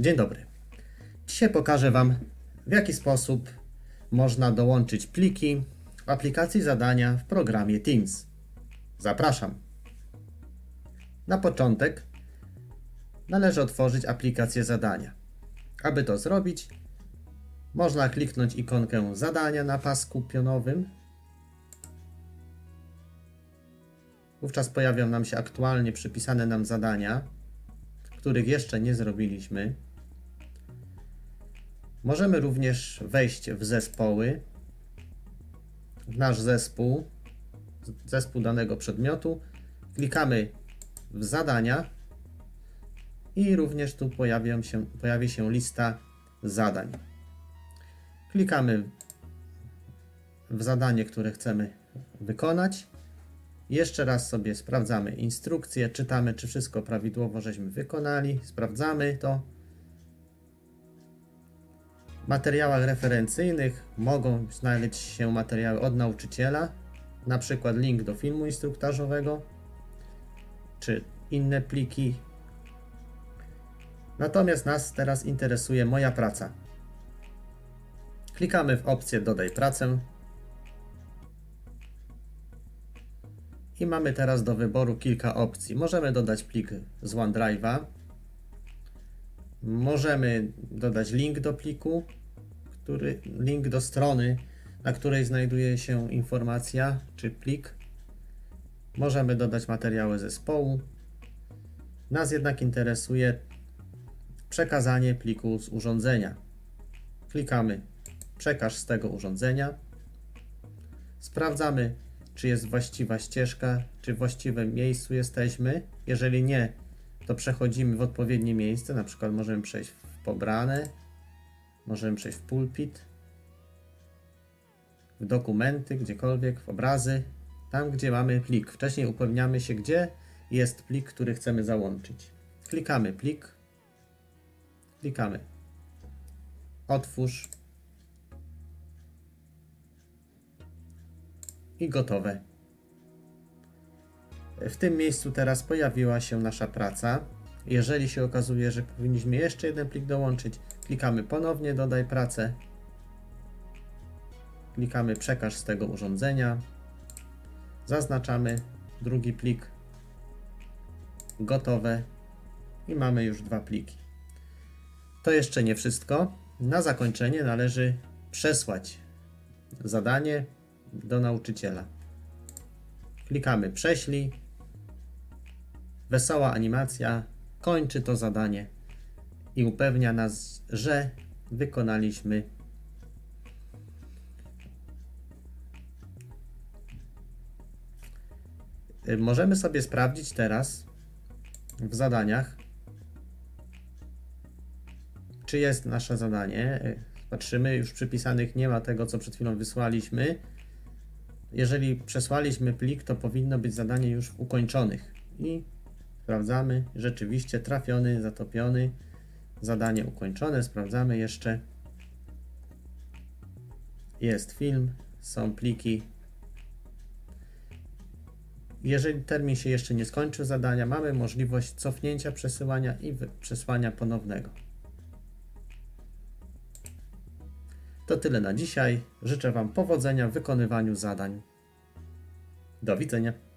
Dzień dobry. Dzisiaj pokażę Wam, w jaki sposób można dołączyć pliki w aplikacji zadania w programie Teams. Zapraszam. Na początek należy otworzyć aplikację zadania. Aby to zrobić, można kliknąć ikonkę zadania na pasku pionowym. Wówczas pojawią nam się aktualnie przypisane nam zadania, których jeszcze nie zrobiliśmy. Możemy również wejść w zespoły, w nasz zespół, zespół danego przedmiotu. Klikamy w zadania i również tu pojawią się, pojawi się lista zadań. Klikamy w zadanie, które chcemy wykonać. Jeszcze raz sobie sprawdzamy instrukcję, czytamy, czy wszystko prawidłowo żeśmy wykonali, sprawdzamy to. Materiałach referencyjnych mogą znaleźć się materiały od nauczyciela, na przykład link do filmu instruktażowego, czy inne pliki. Natomiast nas teraz interesuje moja praca. Klikamy w opcję Dodaj pracę. I mamy teraz do wyboru kilka opcji. Możemy dodać plik z OneDrive'a. Możemy dodać link do pliku, który, link do strony, na której znajduje się informacja czy plik. Możemy dodać materiały zespołu. Nas jednak interesuje przekazanie pliku z urządzenia. Klikamy przekaż z tego urządzenia. Sprawdzamy, czy jest właściwa ścieżka, czy w właściwym miejscu jesteśmy. Jeżeli nie, to przechodzimy w odpowiednie miejsce, na przykład możemy przejść w pobrane, możemy przejść w pulpit, w dokumenty, gdziekolwiek, w obrazy, tam gdzie mamy plik. Wcześniej upewniamy się, gdzie jest plik, który chcemy załączyć. Klikamy plik, klikamy otwórz i gotowe. W tym miejscu teraz pojawiła się nasza praca. Jeżeli się okazuje, że powinniśmy jeszcze jeden plik dołączyć, klikamy ponownie dodaj pracę. Klikamy przekaż z tego urządzenia. Zaznaczamy drugi plik. Gotowe. I mamy już dwa pliki. To jeszcze nie wszystko. Na zakończenie należy przesłać zadanie do nauczyciela. Klikamy prześlij. Wesoła animacja kończy to zadanie i upewnia nas, że wykonaliśmy Możemy sobie sprawdzić teraz w zadaniach, czy jest nasze zadanie. Patrzymy, już przypisanych nie ma tego, co przed chwilą wysłaliśmy. Jeżeli przesłaliśmy plik, to powinno być zadanie już ukończonych. I sprawdzamy, rzeczywiście trafiony, zatopiony, zadanie ukończone. Sprawdzamy jeszcze. Jest film, są pliki. Jeżeli termin się jeszcze nie skończył zadania, mamy możliwość cofnięcia przesyłania i przesłania ponownego. To tyle na dzisiaj. Życzę Wam powodzenia w wykonywaniu zadań. Do widzenia.